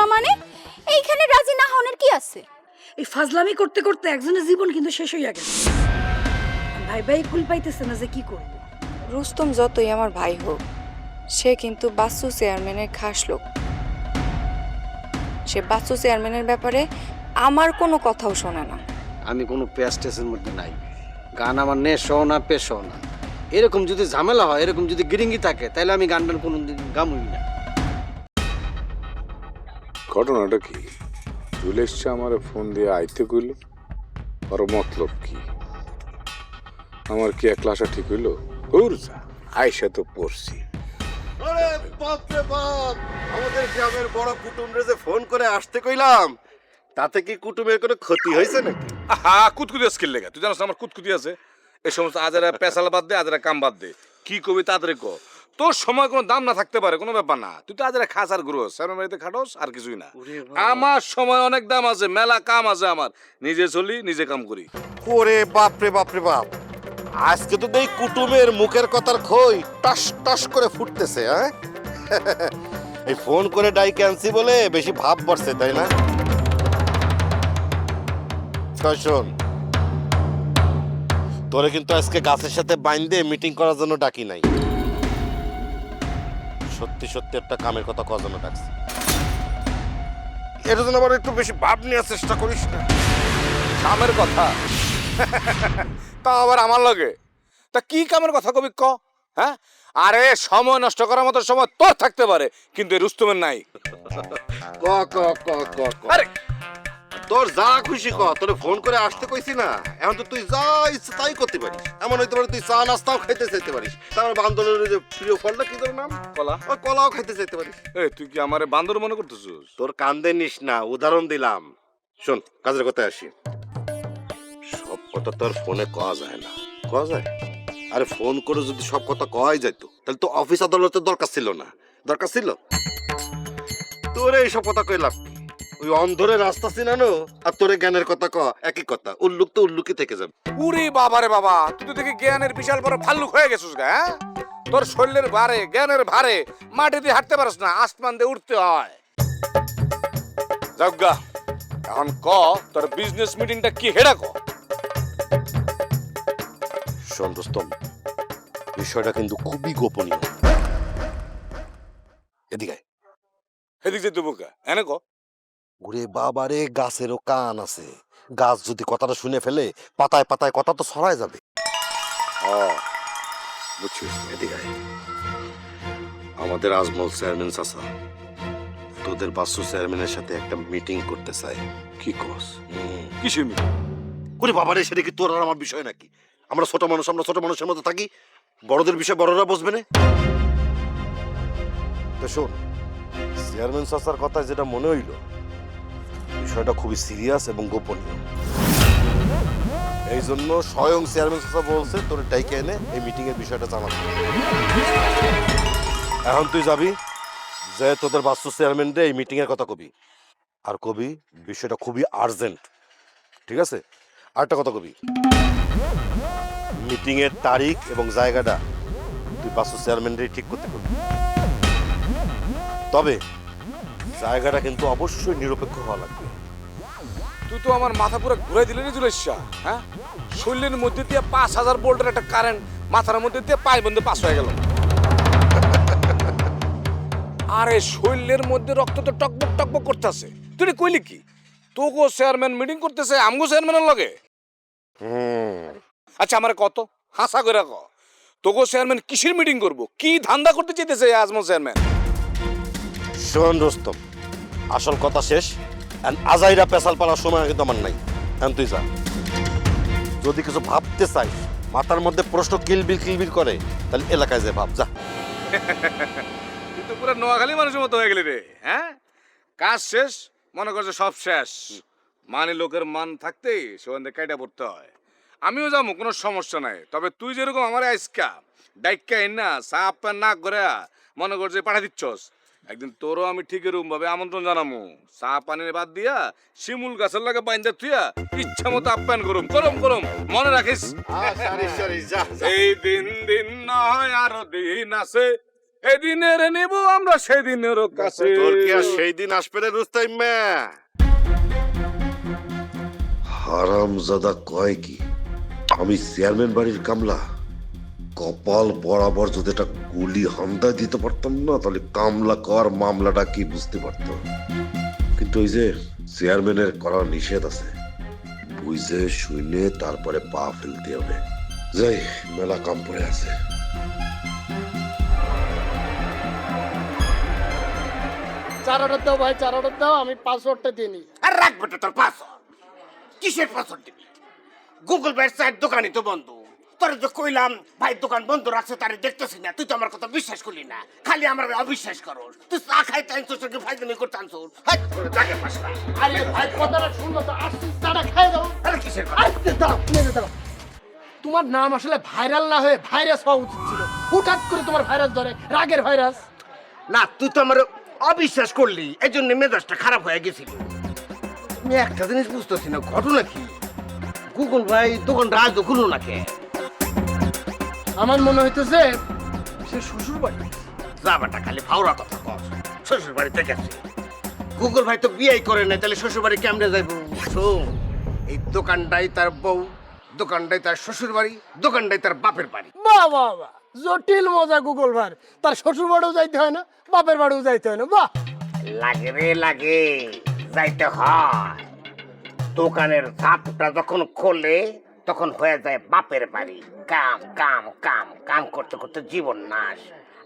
না মানে? এইখানে রাজি না হওয়ার কি আছে? এই ফাজলামি করতে করতে একজনের জীবন কিন্তু শেষ হইয়া গেছে। ভাই ভাই কুল পাইতেছে না যে কি করব। রুস্তম যতই আমার ভাই হোক সে কিন্তু বাচ্চু চেয়ারম্যানের খাস লোক। সে বাচ্চু চেয়ারম্যানের ব্যাপারে আমার কোনো কথাও শোনে না। আমি কোনো পেস্টেসের মধ্যে নাই। গান আমার নেশও না পেশও না। এরকম যদি ঝামেলা হয় এরকম যদি গিরিঙ্গি থাকে তাহলে আমি গান টান কোনো দিন গামুই না। ঘটনাটা কি? চলে এসছে আমার ফোন দিয়ে আইতে কইল? ওর মতলব কি? আমার কি একলা আসা ঠিক হইল? যা আয়সা তো পড়ছি। আরে বাপ রে বাপ! আমাদের গ্রামের বড় কুটুমরে যে ফোন করে আসতে কইলাম তাতে কি কুটুমের কোনো ক্ষতি হয়েছে নাকি? হা কুতকুতি স্কিল লেগে। তুই জানিস আমার কুতকুতি আছে? এই সমস্ত আজারা পেশাল বাদ দে আজারা কাম বাদ দে। কি কবি তাড়াতাড়ি ক? তোর সময় কোনো দাম না থাকতে পারে কোনো ব্যাপার না। তুই তো আজারা খাস আর গ্রোস স্যারের বাড়িতে খাটোস আর কিছুই না। আমার সময় অনেক দাম আছে মেলা কাম আছে আমার। নিজে চলি নিজে কাম করি। ওরে বাপ রে বাপ রে বাপ। আজকে তো এই কুটুমের মুখের কথার খই টাস টাস করে ফুটতেছে হ্যাঁ? এই ফোন করে ডাই ক্যান্সি বলে বেশি ভাব পড়ছে তাই না? শোন, শোন তোরে কিন্তু আজকে গাছের সাথে বাইন্দে মিটিং করার জন্য ডাকি নাই। সত্যি সত্যি একটা কামের কথা কজনে ডাকছে? এটা জন্য আবার একটু বেশি ভাব নেওয়ার চেষ্টা করিস না। কামের কথা? তা আবার আমার লাগে? তা কি কামের কথা কবি ক? হ্যাঁ? আরে সময় নষ্ট করার মতো সময় তোর থাকতে পারে কিন্তু রুস্তমের নাই। ক ক ক ক ক। আরে তোর যা খুশি কর তোরে ফোন করে আসতে কইছি না। এখন তো তুই যা ইচ্ছে তাই করতে পারিস। এমন হইতে পারে তুই চা নাস্তাও খাইতে চাইতে পারিস। তারপর বান্দরের যে প্রিয় ফলটা কি তোর নাম? কলা। ওই কলাও খাইতে চাইতে পারিস। এই তুই কি আমারে বান্দর মনে করতেছিস? তোর কান্দে নিস না উদাহরণ দিলাম। শোন কাজের কথায় আসি। সব কথা তোর ফোনে কওয়া যায় না। কওয়া যায়? আরে ফোন করে যদি সব কথা কওয়াই যেত তাহলে তো অফিস আদালতের দরকার ছিল না। দরকার ছিল? তোরে এইসব কথা কইলাম কি? ওই অন্ধরে রাস্তা চিনানো আর তোরে জ্ঞানের কথা ক একই কথা। উল্লুক তো উল্লুকই থেকে যাবে। উরে বাবারে বাবা তুই তো দেখি জ্ঞানের বিশাল বড় ভাল্লুক হয়ে গেছিস গা হ্যাঁ? তোর শরীরের ভারে জ্ঞানের ভারে মাটি দিয়ে হাঁটতে পারিস না আসমান দিয়ে উঠতে হয়। যাজ্ঞা এখন ক তোর বিজনেস মিটিংটা কি হেডা ক? শোন দোস্তম বিষয়টা কিন্তু খুবই গোপনীয়। এদিকে। এদিক যে দুবুকা এনে ক। ওরে বাবারে গাছেরও কান আছে। গাছ যদি কথাটা শুনে ফেলে পাতায় পাতায় কথা তো ছড়ায় যাবে। বুঝছিস এদিকে আমাদের আজমল চেয়ারম্যান চাচা তোদের বাসু চেয়ারম্যানের সাথে একটা মিটিং করতে চাই কি কস? মিটিং? ওরে বাবারে সেটা কি তোর আর আমার বিষয় নাকি? আমরা ছোট মানুষ আমরা ছোট মানুষের মতো থাকি। বড়দের বিষয় বড়রা বুঝবে না? তো শোন চেয়ারম্যান চাচার কথা যেটা মনে হইল বিষয়টা খুবই সিরিয়াস এবং গোপনীয়। এই জন্য স্বয়ং চেয়ারম্যান চাচা বলছে, তোর ডাইকে এনে এই মিটিং এর বিষয়টা জানাতে এখন তুই যাবি, যে তোদের বাস্তু চেয়ারম্যান এই মিটিং এর কথা কবি। আর কবি বিষয়টা খুবই আর্জেন্ট ঠিক আছে? আরেকটা কথা কবি। মিটিং এর তারিখ এবং জায়গাটা তুই বাসু চেয়ারম্যানটাই ঠিক করতে পারবি। তবে জায়গাটা কিন্তু অবশ্যই নিরপেক্ষ হওয়া লাগবে। তুই তো আমার মাথা পুরো ঘুরাই দিলি রে জুলেশা হ্যাঁ? শরীরের মধ্যে দিয়ে পাঁচ হাজার ভোল্টের একটা কারেন্ট মাথার মধ্যে দিয়ে পায়ে বন্ধে পাস হয়ে গেল। আরে শরীরের মধ্যে রক্ত তো টকবক টকবক করতেছে। তুই কইলি কি? তোগো চেয়ারম্যান মিটিং করতেছে আমগো চেয়ারম্যানের লগে? আচ্ছা আমার কত? হাসা করে ক। তোগো চেয়ারম্যান কিসের মিটিং করব? কি ধান্দা করতে চাইতেছে আজমল চেয়ারম্যান শোন রোস্তম আসল কথা শেষ। আজাইরা পেশাল পালার সময় কিন্তু আমার নাই। এখন তুই যা। যদি কিছু ভাবতে চাই, মাথার মধ্যে প্রশ্ন কিলবিল কিলবিল করে, তাহলে এলাকায় যে ভাব, যা। তুই তো পুরো নোয়াখালী মানুষের মতো হয়ে গেলি রে হ্যাঁ? কাজ শেষ, মনে করছে সব শেষ। মানে লোকের মান থাকতেই সেখান থেকে কাইটা পড়তে হয়। আমিও যাব, কোনো সমস্যা নাই। তবে তুই যেরকম আমার আইসকা ডাইকা না সাপ না করে মনে করছে পাঠা দিচ্ছস। একদিন তোরও আমি ঠিক এরকম ভাবে আমন্ত্রণ জানামু। চা পানির বাদ দিয়া শিমুল গাছের লাগে বাইন্দা তুইয়া ইচ্ছা মতো আপ্যায়ন করুম। করম করম। মনে রাখিস? এই দিন দিন নয় আরও দিন আছে। এই দিনের নেব আমরা সেই দিনেরও কাছে। তোর কি আর সেই দিন আসবে রে মে? হারামজাদা কয় কি? আমি চেয়ারম্যান বাড়ির কামলা। কপাল বরাবর যদি একটা গুলি হামদা দিতে পারতাম না তাহলে কামলা কর মামলাটা কি বুঝতে পারতাম। কিন্তু ওই যে চেয়ারম্যানের করা নিষেধ আছে। বুঝে শুনে তারপরে পা ফেলতে হবে। যাই মেলা কাম পড়ে আছে। চার অর্ডার দাও ভাই চার অর্ডার দাও আমি পাসওয়ার্ডটা দিয়ে নিই। আর রাখবে তো তোর পাসওয়ার্ড কিসের পাসওয়ার্ড দিবি? গুগল পের সাইট দোকানই তো বন্ধ। তোর যে কইলাম ভাই দোকান বন্ধ রাখছে তারে দেখতেছি না। তুই তো আমার কথা বিশ্বাস করলি না। খালি আমার অবিশ্বাস করো তুই চা খাইতে আনছোস কি ফাইজলামি করতে আনছোস। হাই জাগে পাসলা আরে ভাই কথাটা শুনব তো আসছি চাটা খাই দাও। আরে কিসের? আরে দাও মেরে দাও তোমার নাম আসলে ভাইরাল না হয়ে ভাইরাস হওয়া উচিত ছিল। হুটহাট করে তোমার ভাইরাস ধরে রাগের ভাইরাস। না তুই তো আমার অবিশ্বাস করলি এই জন্য মেজাজটা খারাপ হয়ে গেছিল। আমি একটা জিনিস বুঝতেছি না ঘটনা কি? গুগল ভাই দোকানটা আজও খুললো না কে আমার মনে হইতেছে সে শ্বশুর বাড়ি যাবাটা খালি ফাওরা কথা কর শ্বশুর বাড়িতে গেছে গুগল ভাই তো বিয়ে করে নাই তাহলে শ্বশুর বাড়ি কেমনে যাইব? শোন এই দোকানটাই তার বউ দোকানটাই তার শ্বশুর বাড়ি দোকানটাই তার বাপের বাড়ি। বাহ বাহ বাহ জটিল মজা গুগল ভাই। তার শ্বশুর বাড়িও যাইতে হয় না বাপের বাড়িও যাইতে হয় না বাহ লাগে রে লাগে যাইতে হয়। দোকানের ধাপটা যখন খোলে তখন হয়ে যায় বাপের বাড়ি। কাম কাম কাম কাম করতে করতে জীবন নাশ।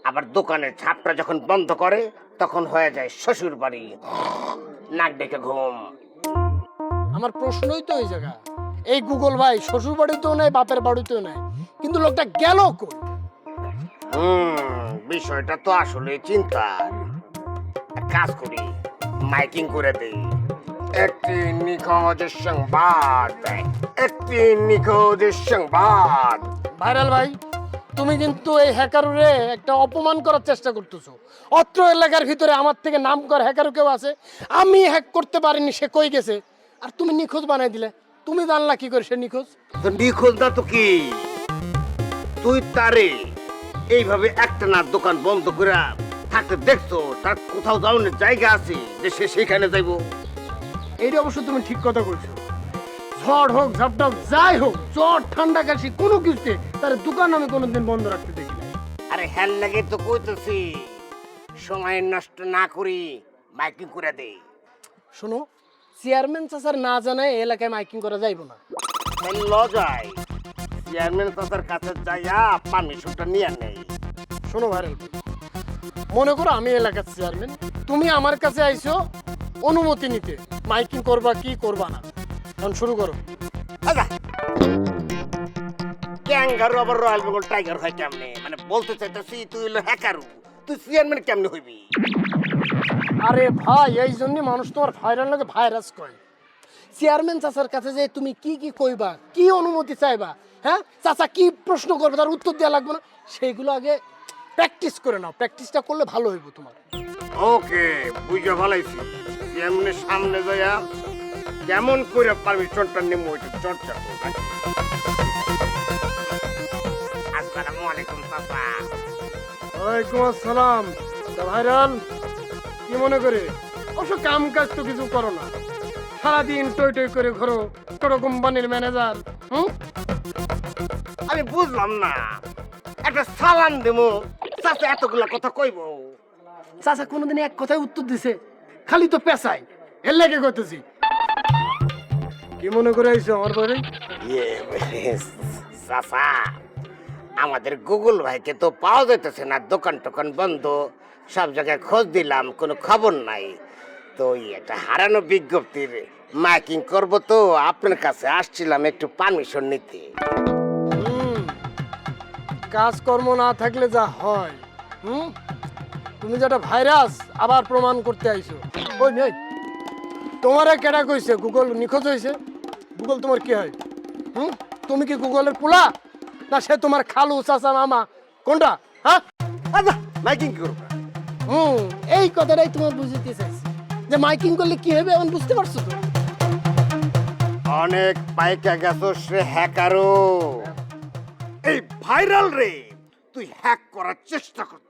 আবার দোকানের ছাপটা যখন বন্ধ করে তখন হয়ে যায় শ্বশুর বাড়ি। নাক ডেকে ঘুম। আমার প্রশ্নই তো ওই জায়গা। এই গুগল ভাই শ্বশুর বাড়িতেও নাই বাপের বাড়িতেও নাই কিন্তু লোকটা গেল কই? হুম বিষয়টা তো আসলে চিন্তার। কাজ করি মাইকিং করে দেই। একটি নিখোঁজ সংবাদ। একটি নিখোঁজ সংবাদ। ভাইরাল ভাই তুমি কিন্তু এই হ্যাকারুরে একটা অপমান করার চেষ্টা করতেছো। অত্র এলাকার ভিতরে আমার থেকে নাম কর হ্যাকারু কেউ আছে? আমি হ্যাক করতে পারিনি সে কই গেছে? আর তুমি নিখোঁজ বানাই দিলে। তুমি জানলা কি করে সে নিখোঁজ? তো নিখোঁজ না তো কি? তুই তারে এইভাবে একটা না দোকান বন্ধ করে থাকতে দেখছ তার কোথাও যাওয়ার জায়গা আছে যে সে সেখানে যাইবো? এইটা অবশ্য তুমি ঠিক কথা কইছো ঝড় হোক ঝাপটা হোক যাই হোক জ্বর ঠান্ডা কাশি কোনো কিছুতে তার দোকান আমি কোনোদিন বন্ধ রাখতে দেখি না আরে হ্যাল লাগে তো কইতেছি সময় নষ্ট না করি মাইকিং করে দেই। শোনো চেয়ারম্যান চাচার না জানায় এলাকায় মাইকিং করা যাইব না। ল যায় চেয়ারম্যান তাদের কাছে যাইয়া পারমিশনটা নিয়ে নেই। শোনো ভাইরাল ভাই, মনে করো আমি এলাকার চেয়ারম্যান তুমি আমার কাছে আইছো অনুমতি নিতে। মাইকিং করবা কি করবা না। এখন শুরু করো। আচ্ছা। ক্যাঙ্গারু আবার রয়্যাল বেঙ্গল টাইগার হয় কেমনে? মানে বলতে চাইতেছি তুই হলো হ্যাকারু। তুই চেয়ারম্যান কেমনে হইবি? আরে ভাই এই জন্য মানুষ তোমার ভাইরাল লাগে ভাইরাস কয়। চেয়ারম্যান চাচার কাছে যে তুমি কি কি কইবা কি অনুমতি চাইবা হ্যাঁ? চাচা কি প্রশ্ন করবে তার উত্তর দেওয়া লাগবে না। সেইগুলো আগে প্র্যাকটিস করে নাও। প্র্যাকটিসটা করলে ভালো হইব তোমার। ওকে বুঝে ভালাইছি। চেয়ারম্যানের সামনে যাইয়া কেমন করে পারমিশনটা নেব ওইটা চর্চা আসসালামু আলাইকুম চাচা ওয়ালাইকুম আসসালাম। ভাইরাল কি মনে করে? অবশ্য কাম কাজ তো কিছু করো না। সারাদিন টই টই করে ঘরো টোটো কোম্পানির ম্যানেজার হুম? আমি বুঝলাম না। একটা সালাম দেবো চাচা এতগুলা কথা কইবো। চাচা কোনোদিন এক কথায় উত্তর দিছে। খালি তো পেশাই এর লেগে করতেছি কি মনে করে আইছো আমার বাড়ি? ইয়ে চাচা আমাদের গুগল ভাইকে তো পাওয়া যাইতেছে না দোকান টোকান বন্ধ সব জায়গায় খোঁজ দিলাম কোনো খবর নাই। তো ওই একটা হারানো বিজ্ঞপ্তির মাইকিং করব তো আপনার কাছে আসছিলাম একটু পারমিশন নিতে। হুম কাজকর্ম না থাকলে যা হয় হুম? তুমি যেটা ভাইরাস আবার প্রমাণ করতে আইছো। ওই মেয়ে তোমারে কেডা কইছে? গুগল নিখোঁজ হয়েছে গুগল তোমার কি হয়? হুম? তুমি কি গুগলের পোলা? না সে তোমার খালু, চাচা, মামা? কোনটা? হ্যাঁ মাইকিং করব হুম, এই কথাটাই তোমার বুঝতে চাইছি। যে মাইকিং করলে কি হবে এখন বুঝতে পারছ তো? অনেক পাইকা গেছো সে হ্যাকারও এই ভাইরাল রে, তুই হ্যাক করার চেষ্টা করতেছস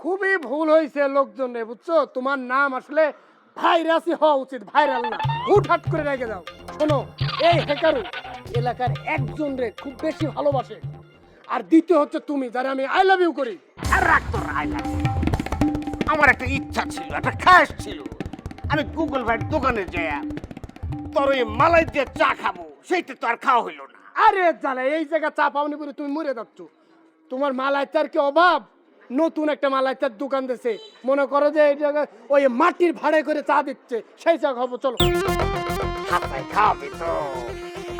খুবই ভুল হয়েছে লোকজনে বুঝছ? তোমার নাম আসলে ভাইরাসই হওয়া উচিত ভাইরাল না। হুটহাট করে রেখে দাও শোনো এই হ্যাকারু এলাকার একজন রে খুব বেশি ভালোবাসে। আর দ্বিতীয় হচ্ছে তুমি যারা আমি আই লাভ ইউ করি। আর রাখ তোর আয় লাগে। আমার একটা ইচ্ছা ছিল একটা খাস ছিল। আমি গুগল ভাইয়ের দোকানে যাই তোর ওই মালাই দিয়ে চা খাব সেইটা তো আর খাওয়া হইল না। আরে জানা এই জায়গা চা পাওনি বলে তুমি মরে যাচ্ছ। তোমার মালাইচার কি অভাব? নতুন একটা মালাইচার দোকান দিছে। মনে করো যে ওই মাটির ভাড়ে করে চা দিচ্ছে সেই চা খাব চলো। তো।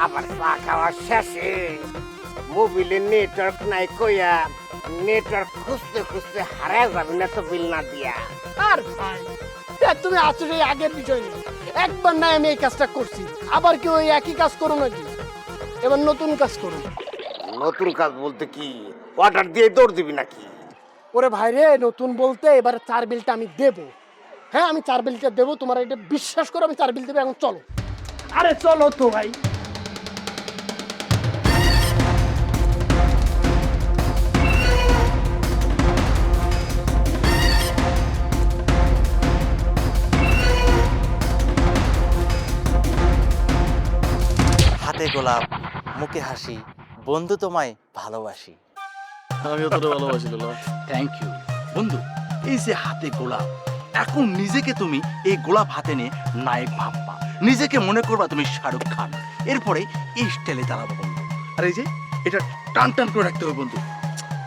আবার চা খাওয়া শেষে মোবিলে নেটওয়ার্ক নাই কইয়া নেটওয়ার্ক খুঁজতে খুঁজতে হারায় যাবি না তো বিল না দিয়া। আর ভাই তুমি আসলে এই আগের বিষয় নেই একবার না আমি এই কাজটা করছি আবার কি ওই একই কাজ করো নাকি? এবার নতুন কাজ করো। নতুন কাজ বলতে কি অর্ডার দিয়ে দৌড় দিবি নাকি? ওরে ভাই রে নতুন বলতে এবার চার বিলটা আমি দেবো। হ্যাঁ আমি চার বিলটা দেবো তোমার এটা বিশ্বাস করো আমি চার বিল দেবো এখন চলো। আরে চলো তো ভাই। হাতে গোলাপ মুখে হাসি বন্ধু তোমায় ভালোবাসি। আমিও তোর ভালোবাসি লোলা থ্যাংক ইউ বন্ধু, এই যে হাতে গোলাপ, এখন নিজেকে তুমি এই গোলাপ হাতে নিয়ে নায়ক ভাববা। নিজেকে মনে করবা তুমি শাহরুখ খান। এরপরে এই স্টাইলে দাঁড়াবো বন্ধু। আর এই যে, এটা টান টান করে রাখতে হবে বন্ধু।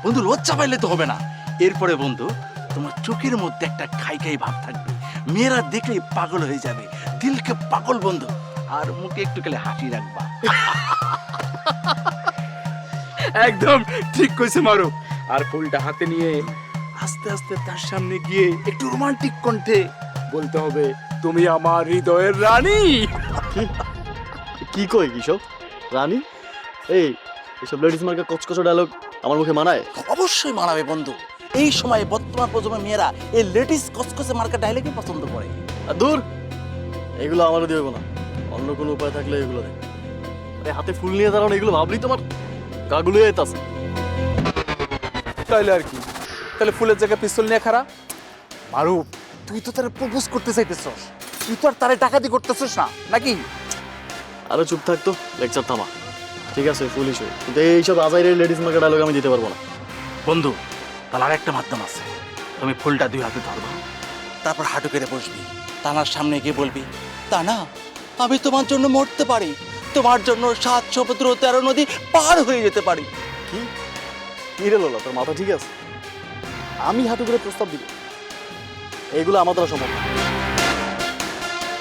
বন্ধু, লজ্জা পাইলে তো হবে না। এরপরে বন্ধু, তোমার চোখের মধ্যে একটা খাই খাই ভাব থাকবে। মেয়েরা দেখলেই পাগল হয়ে যাবে। দিলকে পাগল বন্ধু। আর মুখে একটু গেলে হাসি রাখবা। একদম ঠিক কইছে মারো। আর ফুলটা হাতে নিয়ে আস্তে আস্তে তার সামনে গিয়ে একটু রোমান্টিক কণ্ঠে বলতে হবে তুমি আমার হৃদয়ের রানী। কি কই কিসব রানী? এই এসব লেডিস মার্কা কচকচো ডায়লগ আমার মুখে মানায়? অবশ্যই মানাবে বন্ধু। এই সময়ে বর্তমান প্রজন্মের মেয়েরা এই লেডিস কসকসে মার্কা ডায়লগই পছন্দ করে। আর দূর এগুলো আমারও দিব না। অন্য কোনো উপায় থাকলে এগুলো দেখ আরে হাতে ফুল নিয়ে দাঁড়ানো এগুলো ভাবলি তোমার? গাগুলো যেতাছে তাইলে আর কি? তাহলে ফুলের জায়গায় পিস্তল নিয়ে খারা মারু তুই তো তারা প্রপোজ করতে চাইতেছস। তুই তো আর তারে ডাকাতি করতেছস না নাকি? আরে চুপ থাকতো লেকচার থামা। ঠিক আছে পুলিশ হয়ে। কিন্তু এইসব আজাইরের লেডিস মার্কা ডায়লগ আমি দিতে পারব না। বন্ধু তাহলে আরেকটা মাধ্যম আছে। তুমি ফুলটা দুই হাতে ধরবা। তারপর হাঁটু কেড়ে বসবি। তানার সামনে গিয়ে বলবি তা না আমি তোমার জন্য মরতে পারি। তোমার জন্য সাত সমুদ্র তেরো নদী পার হয়ে যেতে পারি। কি? কি রে লোলা তোর মাথা ঠিক আছে? আমি হাঁটু করে প্রস্তাব দিব। এগুলো আমার দ্বারা সম্ভব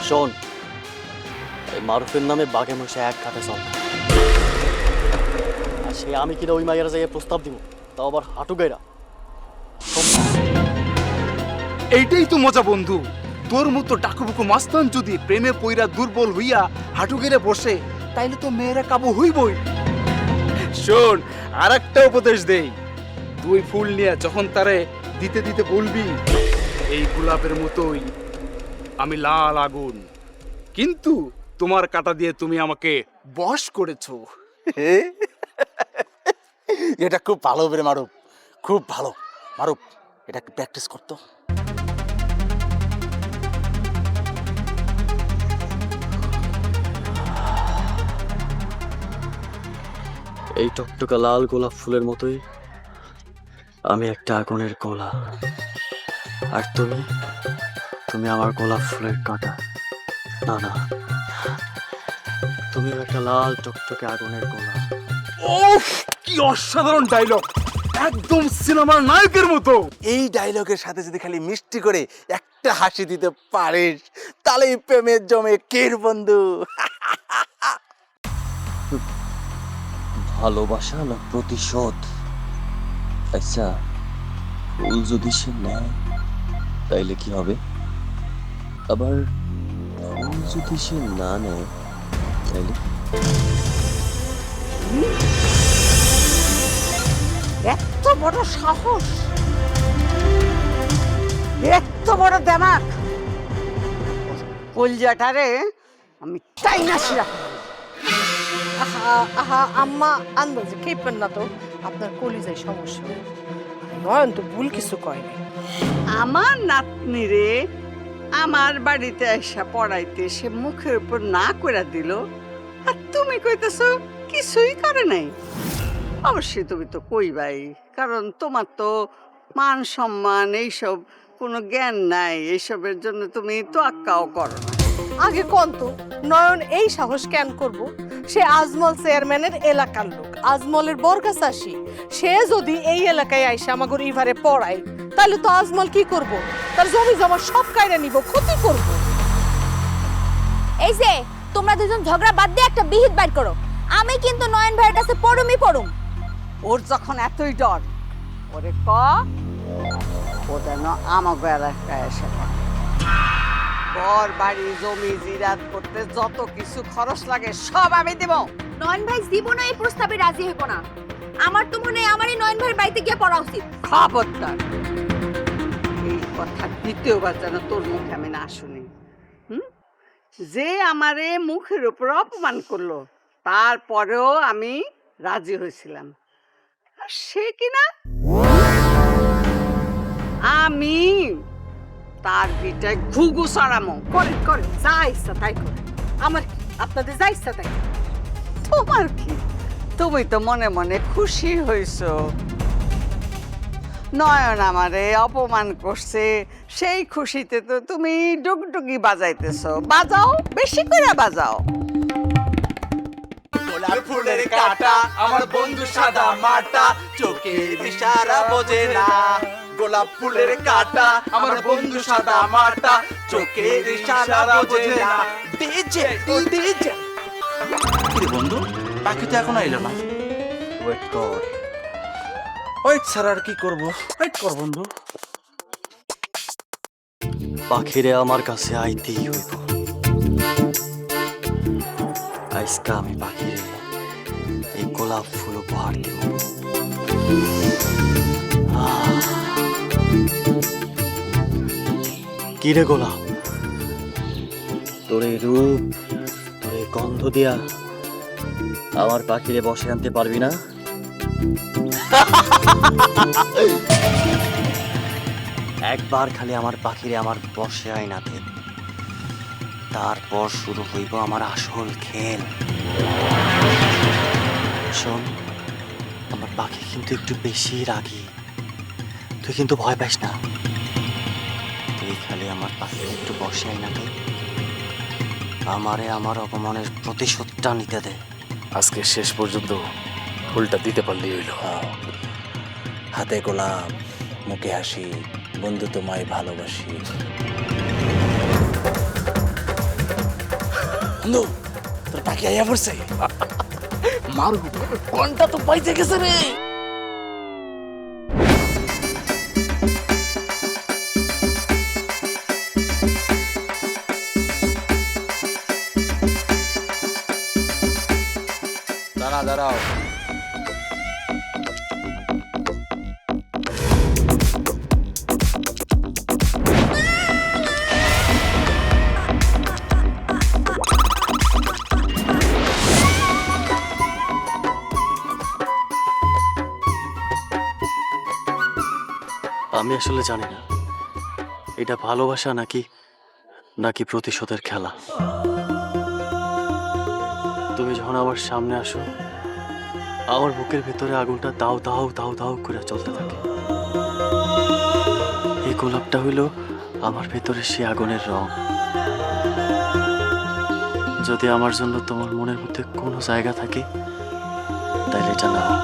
শোন এই মারুফের নামে বাঘে মশা এক কাঠে চল। আর সে আমি কিনা ওই মাইয়ার জায়গায় প্রস্তাব দিব? তাও আবার হাঁটু গাইরা এইটাই তো মজা বন্ধু। তোর মতো ডাকুবুকু মাস্তান যদি প্রেমে পইরা দুর্বল হইয়া হাঁটু গেড়ে বসে তাইলে তো মেয়েরা কাবু হইবই। শোন আর একটা উপদেশ দেই। তুই ফুল নিয়ে যখন তারে দিতে দিতে বলবি এই গোলাপের মতোই আমি লাল আগুন। কিন্তু তোমার কাটা দিয়ে তুমি আমাকে বশ করেছ। এটা খুব ভালো হবে রে মারুপ খুব ভালো। মারুপ এটা প্র্যাকটিস করতো এই টকটকা লাল গোলাপ ফুলের মতোই আমি একটা আগুনের গোলা আর তুমি? তুমি আমার গোলাপ ফুলের কাঁটা। না না। তুমিও একটা লাল টকটকে আগুনের গোলা ওফ কি অসাধারণ ডায়লগ একদম সিনেমার নায়কের মতো! এই ডায়লগের সাথে যদি খালি মিষ্টি করে একটা হাসি দিতে পারিস তাহলেই প্রেমের জমে কের বন্ধু? ভালোবাসা না প্রতিশোধ? আচ্ছা ফুল যদি সে নেয়, তাইলে কি হবে? আবার ফুল যদি সে না নেয়, তাইলে? এত বড় সাহস! এত বড় দেমাক! কলজাটারে আমি তাই না শিরা আহা আহা আম্মা আন্দাজে খেপেন না তো? আপনার কলিজায় সমস্যা। নয়ন তো ভুল কিছু কয়নি। আমার নাতনি রে আমার বাড়িতে এসে পড়াইতে সে মুখের উপর না করে দিল। আর তুমি কইতেছো কিছুই করে নাই। অবশ্যই তুমি তো কইবাই কারণ তোমার তো মান সম্মান এইসব কোনো জ্ঞান নাই এইসবের জন্য তুমি তো আক্কাও করো না। আগে কোন তো? নয়ন এই সাহস কেন করব? সে আজমল চেয়ারম্যানের এলাকার লোক। আজমলের বরগাছাসী সে যদি এই এলাকায় আইসে আমাগর ইভারে পড়ায় তাহলে তো আজমল কি করব? তার জমি জমা সব কায়রা নিব ক্ষতি করব? এই যে তোমরা দুজন ঝগড়া বাদ দিয়ে একটা বিহিত বাইর করো। আমি কিন্তু নয়ন ভাইয়ের কাছে পড়ুমই পড়ুম। ওর যখন এতই ডর ওরে ক? ও যেন আমাকে এলাকায় এসে পড়ে। ঘর বাড়ি জমি জিরাত করতে যত কিছু খরচ লাগে সব আমি দেব। নয়ন ভাই জীবনে এই প্রস্তাবে রাজি হব না। আমার তো মনে হয় আমারই নয়ন ভাইয়ের বাড়িতে গিয়ে পড়া উচিত। খবরদার। এই কথা দ্বিতীয়বার যেন তোর মুখে আমি না শুনি। হুম? যে আমারে মুখের উপর অপমান করল তারপরেও আমি রাজি হয়েছিলাম। আর সে কিনা আমি তার বিটায় ঘুঘু সরামো। করেন করেন যা ইচ্ছা তাই করেন আমার? আপনাদের যা ইচ্ছা তাই তোমার কি? তুমি তো মনে মনে খুশি হইছো। নয়ন আমারে অপমান করছে। সেই খুশিতে তো তুমি ডুগডুগি বাজাইতেছ। বাজাও, বেশি করে বাজাও। গোলাপ ফুলের কাটা, আমার বন্ধু সাদা মাটা, চোখের ইশারা বোঝে না। গোলাপ ফুলের কাটা আমার বন্ধু সাদা মাটা চোখের ইশারা বোঝে না। ডিজে ডিজে কি বন্ধু বাকি তো এখন আইলো না। ওয়েট কর। ওয়েট স্যার আর কি করব? ওয়েট কর বন্ধু। পাখিরে আমার কাছে আইতেই হইব। আজকা আমি পাখিরে এই গোলাপ ফুল উপহার দেব। কিরে গোলাপ? তোর এই রূপ, তোর গন্ধ দিয়া আমার পাখিরে বসে আনতে পারবি না? একবার খালি আমার পাখিরে আমার বসে আয়নাতে তারপর শুরু হইব আমার আসল খেল। শোন, আমার পাখি কিন্তু একটু বেশি রাগি। তুই কিন্তু ভয় পাস না। তুই খালি আমার পাখি একটু বসে আয়নাতে আমারে আমার অপমানের প্রতিশোধটা নিতে দে। আজকে শেষ পর্যন্ত ফুলটা দিতে পারলেই হইল। হাতে গোলাপ মুখে হাসি বন্ধু তোমায় ভালোবাসি। বন্ধু তোর পাখি আইয়া পড়ছে। মারু কোনটা তো পাইতে গেছে রে? আমি আসলে জানি না। এটা ভালোবাসা নাকি নাকি প্রতিশোধের খেলা? তুমি যখন আমার সামনে আসো, আমার বুকের ভেতরে আগুনটা দাও দাও দাও দাও করে চলতে থাকে। এই গোলাপটা হইল আমার ভেতরে সে আগুনের রং। যদি আমার জন্য তোমার মনের মধ্যে কোনো জায়গা থাকে তাহলে এটা নাও।